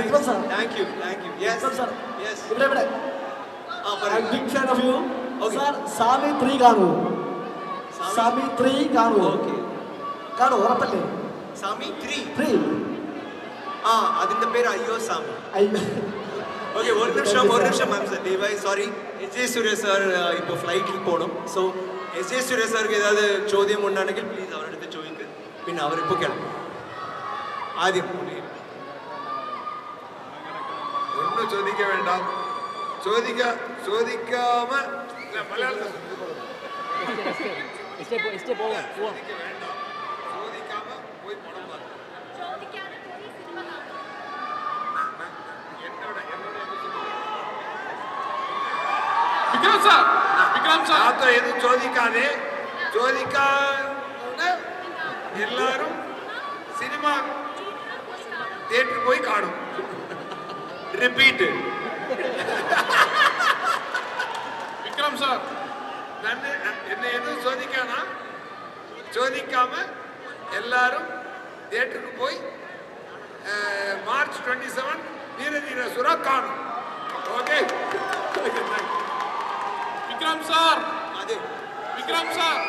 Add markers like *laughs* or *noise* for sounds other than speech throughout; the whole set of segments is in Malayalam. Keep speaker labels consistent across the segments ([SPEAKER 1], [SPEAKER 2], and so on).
[SPEAKER 1] Vikram
[SPEAKER 2] sir thank
[SPEAKER 1] you
[SPEAKER 2] thank you
[SPEAKER 1] yes
[SPEAKER 2] sir
[SPEAKER 1] yes
[SPEAKER 2] Vikram விட I am
[SPEAKER 1] big
[SPEAKER 2] fan of you sir
[SPEAKER 1] Savitri
[SPEAKER 2] கானு சாவித்ரி கானு
[SPEAKER 1] ஓகே
[SPEAKER 2] கானு உரப்பல்லே
[SPEAKER 1] சாமி த்ரீ
[SPEAKER 2] த்ரீ
[SPEAKER 1] ஆ അതിന്റെ പേര് അയ്യോ സാമി ഓക്കെ ഒരു നിമിഷം ഒരു നിമിഷം മാം സാർ ദയവായി sorry S J Surya sir ഇപ്പോൾ ഫ്ലൈറ്റിൽ പോകണം സോ എസ് ജെ സൂര്യ സാർക്ക് ഏതാത് ചോദ്യം ഉണ്ടാണെങ്കിൽ പ്ലീസ് അവരുടെ അടുത്ത് ചോദിക്ക് പിന്നെ അവരിപ്പോൾ കിടക്കും ആദ്യം
[SPEAKER 3] நாம சோதிக்க வேண்டாம் சோதிக்க
[SPEAKER 1] சோதிக்காம
[SPEAKER 3] சார்
[SPEAKER 1] விக்ரம் சோதிக்காதே சோதிக்காத
[SPEAKER 3] எல்லாரும் சினிமா தேட்டர் போய் காணும் ரிப்பீட் விக்ரம்
[SPEAKER 1] சார் என்ன எதுவும்
[SPEAKER 3] சோதிக்கானா? சோதிக்காம எல்லாரும் தேட்டருக்கு போய்
[SPEAKER 1] March twenty
[SPEAKER 3] seven Veeradheera Soora காணும். ஓகே விக்ரம் சார் அது.
[SPEAKER 1] விக்ரம் சார்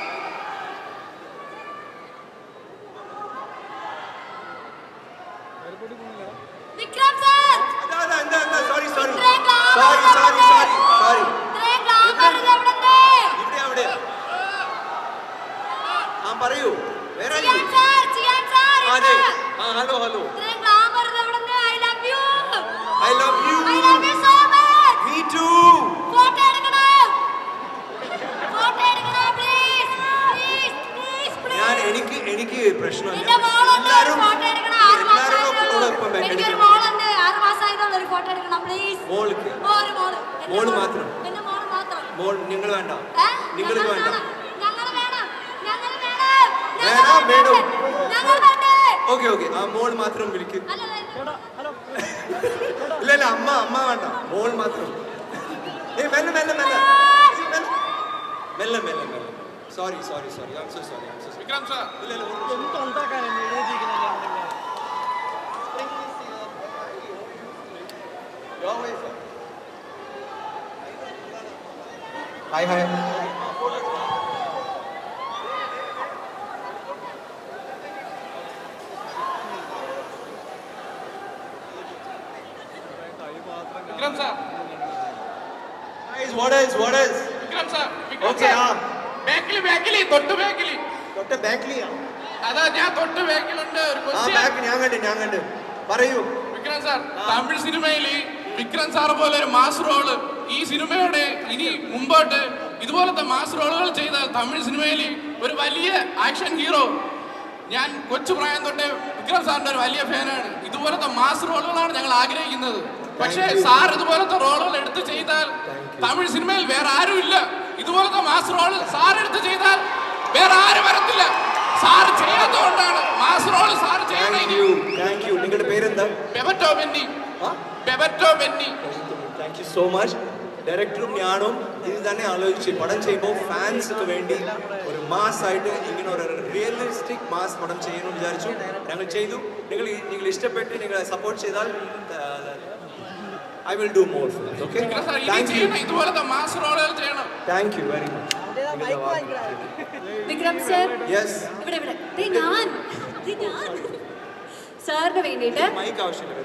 [SPEAKER 1] പ്ലീസ് പ്രശ്നമില്ല.
[SPEAKER 3] ഒരു മോൾ.
[SPEAKER 1] മാത്രം?
[SPEAKER 3] എന്റെ മോൾ മാത്രം.
[SPEAKER 1] മോൾ നിങ്ങൾ വേണ്ട? നിങ്ങൾ വേണ്ട.
[SPEAKER 3] വേണം.
[SPEAKER 1] Okay okay. ആ മോൾ മാത്രം വിളിക്കും. ഇല്ല ഇല്ല. അമ്മ അമ്മ വേണ്ട. മോൾ മാത്രം. ഏയ് മെല്ലെ മെല്ലെ മെല്ലെ. മെല്ലെ മെല്ലെ മെല്ലെ. Sorry sorry sorry I am so sorry I am so sorry
[SPEAKER 4] Vikram sir
[SPEAKER 1] ഇല്ല ഇല്ല ഒരു നിമിഷം. Your way, sir. Hi, hi.
[SPEAKER 4] Vikram sir
[SPEAKER 1] Guys, what else? What else?
[SPEAKER 4] Vikram sir Vikram
[SPEAKER 1] Okay,
[SPEAKER 4] sir
[SPEAKER 1] ആ.
[SPEAKER 4] ബാക്കിൽ ബാക്കിൽ തൊട്ട് ബാക്കിൽ.
[SPEAKER 1] ഡോക്ടർ ബാക്ക്ലിയാ.
[SPEAKER 4] അതാ ഞാൻ തൊട്ട് ബാക്കിലുണ്ട് ഒരു
[SPEAKER 1] ആ
[SPEAKER 4] ക്വസ്റ്റ്യൻ
[SPEAKER 1] ബാക്ക് ഞാൻ കണ്ട് ഞാൻ കണ്ട്. പറയൂ.
[SPEAKER 4] വിക്രം സാർ തമിഴ് സിനിമയിൽ വിക്രം സാർ പോലെ ഒരു മാസ് റോൾ ഈ സിനിമയുടെ ഇനി മുമ്പോട്ട് ഇതുപോലത്തെ മാസ് റോളുകൾ ചെയ്ത തമിഴ് സിനിമയിൽ ഒരു വലിയ ആക്ഷൻ ഹീറോ. ഞാൻ കൊച്ചു പ്രായം തൊട്ടേ വിക്രം സാറിന്റെ ഒരു വലിയ ഫാനാണ്. ഇതുപോലത്തെ മാസ് റോളുകളാണ് ഞങ്ങൾ ആഗ്രഹിക്കുന്നത്. പക്ഷേ സാർ ഇതുപോലത്തെ റോളുകൾ എടുത്ത് ചെയ്താൽ തമിഴ് സിനിമയിൽ വേറെ ആരും ഇല്ല ഇതുപോലത്തെ മാസ് റോൾ സാർ എടുത്ത് ചെയ്താൽ വേറെ ആരും വരത്തില്ല. സാർ ചെയ്യാത്തതുകൊണ്ടാണ്. മാസ് റോൾ സാർ ചെയ്യണ
[SPEAKER 1] താങ്ക്
[SPEAKER 4] ഇനി.
[SPEAKER 1] യു താങ്ക് യു നിങ്ങളുടെ പേരെന്താ?
[SPEAKER 4] Bebeto Benny Bebeto Benny
[SPEAKER 1] thank you so much ഡയറക്ടറും ഞാനും ഇത് തന്നെ ആലോചിച്ച് പടം ചെയ്യുമ്പോൾ ഫാൻസിന് വേണ്ടി ഒരു മാസ് ആയിട്ട് ഇങ്ങനെ ഒരു റിയലിസ്റ്റിക് മാസ് പടം ചെയ്യണമെന്ന് വിചാരിച്ചു. ഞങ്ങൾ ചെയ്തു. നിങ്ങൾ നിങ്ങൾ ഇഷ്ടപ്പെട്ട് നിങ്ങൾ സപ്പോർട്ട് ചെയ്താൽ I will do more
[SPEAKER 4] okay sir ഇനി
[SPEAKER 1] താങ്ക് യു
[SPEAKER 4] ഇതുപോലത്തെ മാസ് റോളുകൾ ചെയ്യണം.
[SPEAKER 1] Thank you very much
[SPEAKER 3] Vikram sir
[SPEAKER 1] yes
[SPEAKER 3] ഇവിടെ ഇവിടെ. ദേ ഞാൻ. ദേ ഞാൻ. സാറിന് വേണ്ടിയിട്ട്
[SPEAKER 1] മൈക്ക് ആവശ്യമില്ല.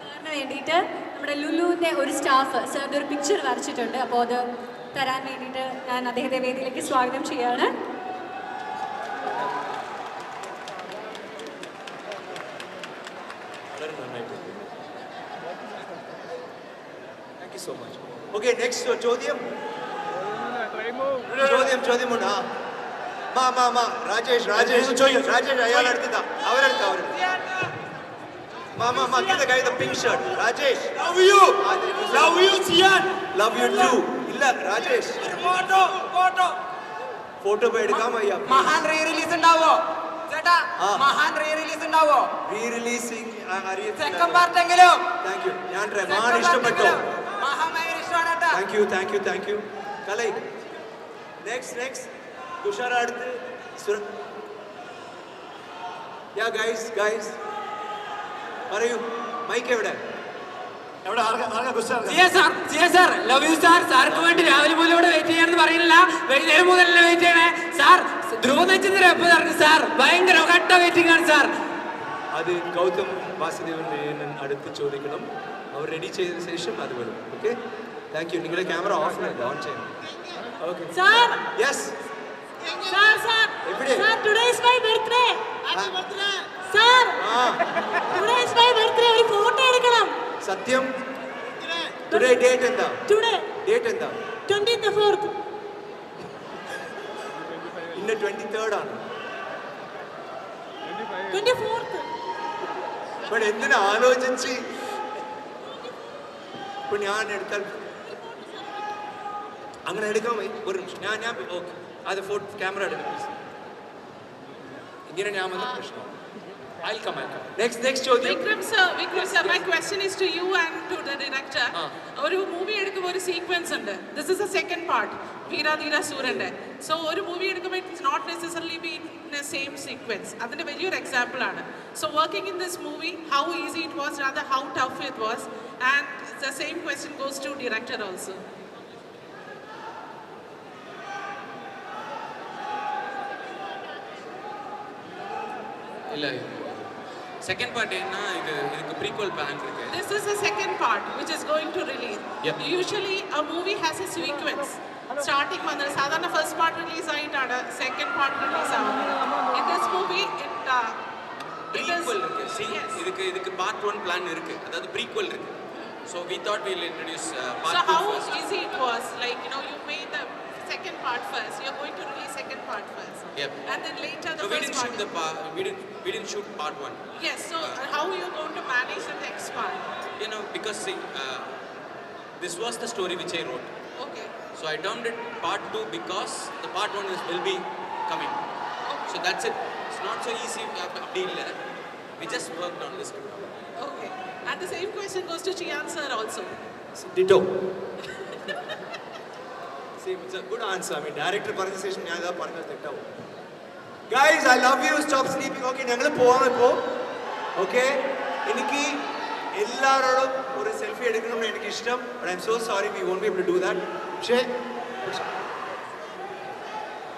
[SPEAKER 3] സാറിന് വേണ്ടിയിട്ട് നമ്മുടെ ലുലുവിന്റെ ഒരു സ്റ്റാഫ് സാറിന്റെ ഒരു പിക്ചർ വരച്ചിട്ടുണ്ട്. അപ്പോൾ അത് തരാൻ വേണ്ടിയിട്ട് ഞാൻ അദ്ദേഹത്തെ വേദിയിലേക്ക് സ്വാഗതം ചെയ്യാണ്.
[SPEAKER 1] വളരെ നന്നായിട്ട് Thank you so much okay next ചോദ്യം ചോദ്യം ചോദ്യമുണ്ട് ആ മാ മാ മാ രാജേഷ് രാജേഷ് രാജേഷ് അയാൾ എടുത്തതാ അവരെടുത്ത അവരെടുത്ത മാ മാ മാ give the guy the pink shirt Rajesh love you love you Chiyaan love you too ഇല്ല രാജേഷ്
[SPEAKER 5] ഫോട്ടോ ഫോട്ടോ
[SPEAKER 1] ഫോട്ടോ പോയി എടുക്കാൻ വയ്യ
[SPEAKER 5] മഹാൻ റീ റിലീസ് ഉണ്ടാവോ ചേട്ടാ
[SPEAKER 1] ആ.
[SPEAKER 5] മഹാൻ റീ റിലീസ് ഉണ്ടാവോ
[SPEAKER 1] റീ റിലീസിംഗ്
[SPEAKER 5] സെക്കൻഡ് പാർട്ട് എങ്കിലും
[SPEAKER 1] താങ്ക് യു ഞാൻ try. മാൻ
[SPEAKER 5] Second part
[SPEAKER 1] ഇഷ്ടപ്പെട്ടോ
[SPEAKER 5] എങ്കിലും. മഹാൻ ഭയങ്കര ഇഷ്ടമാണ് കേട്ടാ
[SPEAKER 1] thank you thank you thank you Kalai next next Thushara അടുത്ത് സുര യാ ഗൈസ് ഗൈസ് പറയൂ മൈക്ക് എവിടെ
[SPEAKER 2] എവിടെ ആർക്കാ ആർക്കാ question
[SPEAKER 5] Siya sir Siya sir love you sir സാർക്ക് വേണ്ടി രാവിലെ മുതൽ ഇവിടെ വെയിറ്റ് ചെയ്യാന്ന് പറയുന്നില്ല വൈകുന്നേരം മുതലല്ലേ വെയിറ്റ് ചെയ്യണേ സാർ ധ്രുവ നച്ചിന്ദ്രൻ എപ്പോ ഇറങ്ങും സാർ ഭയങ്കര കട്ട വെയിറ്റിംഗ് ആണ് സാർ
[SPEAKER 1] അത് ഗൗതം വാസുദേവൻ മേനൻ അടുത്ത് ചോദിക്കണം അവർ റെഡി ചെയ്ത ശേഷം അത് വരും ഓക്കെ താങ്ക് യു നിങ്ങളുടെ ക്യാമറ ഓഫ് ഓൺ ചെയ്യണം. Okay
[SPEAKER 3] sir
[SPEAKER 1] yes
[SPEAKER 3] sir sir
[SPEAKER 1] എവിടെ?
[SPEAKER 3] Sir today is my birthday sir
[SPEAKER 1] ആ.
[SPEAKER 3] ടുഡേ ഈസ് മൈ ബർത്ത്ഡേ ഒരു ഫോട്ടോ എടുക്കണം.
[SPEAKER 1] സത്യം? ടുഡേ ഡേറ്റ് എന്താ?
[SPEAKER 3] ടുഡേ
[SPEAKER 1] ഡേറ്റ് എന്താ?
[SPEAKER 3] ട്വന്റി ഫോർത്ത്
[SPEAKER 1] ഇന്ന് ട്വന്റി തേർഡ് ആണ്.
[SPEAKER 3] ട്വന്റി ഫോർത്ത്
[SPEAKER 1] ബട്ട് എന്തിനാ ആലോചിച്ച്? ഇപ്പൊ ഞാൻ എടുത്താൽ അങ്ങനെ എടുക്കാൻ ഒരു നിമിഷം. ഞാൻ ഞാൻ ഓക്കെ. അത് ഫോട്ടോ ക്യാമറ എടുക്കാം. ഇങ്ങനെ ഞാൻ വന്ന പ്രശ്നം. I come, I'll come. Next next ചോദ്യം.
[SPEAKER 6] Vikram sir, Vikram sir, my question is to you and to the director. ഒരു മൂവി എടുക്കുമ്പോൾ ഒരു സീക്വൻസ് ഉണ്ട്. This is a second part Veeradheera സൂരന്റെ so ഒരു മൂവി എടുക്കുമ്പോൾ it's not necessarily be in a same sequence അതിന്റെ വലിയൊരു എക്സാമ്പിൾ ആണ്. So working in this movie how easy it was rather how tough it was and the same question goes to director also
[SPEAKER 7] இல்லை செகண்ட் பார்ட் என்ன இது இதுக்கு ப்ரீக்வல் பிளான் இருக்கு
[SPEAKER 6] This is the second part which is going to release.
[SPEAKER 7] Yep.
[SPEAKER 6] Usually a movie has a sequence. Starting வந்து சாதாரண ஃபர்ஸ்ட் பார்ட் ரிலீஸ் ஆயிட்டாட செகண்ட் பார்ட் ரிலீஸ் ஆகும் in this movie it
[SPEAKER 7] prequel இருக்கு see இதுக்கு இதுக்கு பார்ட் 1 பிளான் இருக்கு அதாவது ப்ரீக்வல் இருக்கு so we thought we'll introduce
[SPEAKER 6] uh,
[SPEAKER 7] part
[SPEAKER 6] so
[SPEAKER 7] 2 how first.
[SPEAKER 6] easy it was like you know you made the second part first you're going to release part first.
[SPEAKER 7] Yep.
[SPEAKER 6] And then later the
[SPEAKER 7] so we didn't shoot the part. We didn't. We didn't shoot part one.
[SPEAKER 6] Yes. So uh, how are you going to manage the next part?
[SPEAKER 7] You know, because see, uh, this was the story which I wrote.
[SPEAKER 6] Okay.
[SPEAKER 7] So I termed it part two because the part one is will be coming. Okay. So that's it. It's not so easy. We deal with We just worked on this.
[SPEAKER 6] Okay. And the same question goes to Chian sir also.
[SPEAKER 1] Ditto. *laughs* Same it's a good answer I mean director പറഞ്ഞ ശേഷം ഞാൻ ഇതാ പറഞ്ഞത് തെറ്റാവും guys I love you stop sleeping okay ഞങ്ങൾ പോവാം ഇപ്പോൾ ഓക്കെ എനിക്ക് എല്ലാവരോടും ഒരു സെൽഫി എടുക്കണം എനിക്ക് ഇഷ്ടം but I am so sorry we won't be able to do that പക്ഷേ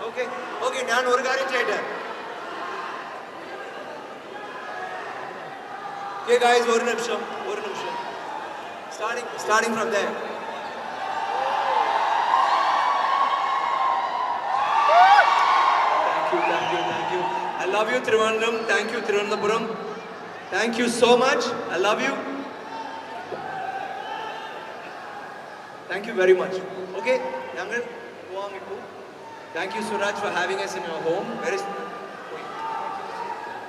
[SPEAKER 1] ഓക്കെ ഓക്കെ ഞാൻ ഒരു കാര്യം ചെയ്യട്ടെ. ഓക്കെ ഗൈസ് ഒരു നിമിഷം ഒരു നിമിഷം. Starting starting from there. thank you thank you thank you i love you trivandrum thank you trivandrum thank you so much i love you thank you very much okay ഞങ്ങൾ പോവാൻ ഇപ്പോൾ thank you suraj for having us in your home where is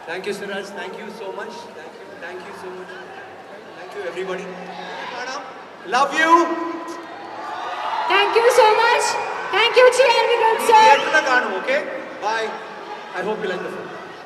[SPEAKER 1] thank you suraj thank you so much thank you thank you so much thank you everybody love you
[SPEAKER 3] thank you so much thank you Chiyaan Vikram sir
[SPEAKER 1] തിയേറ്ററിൽ കാണും okay bye I hope you like the film.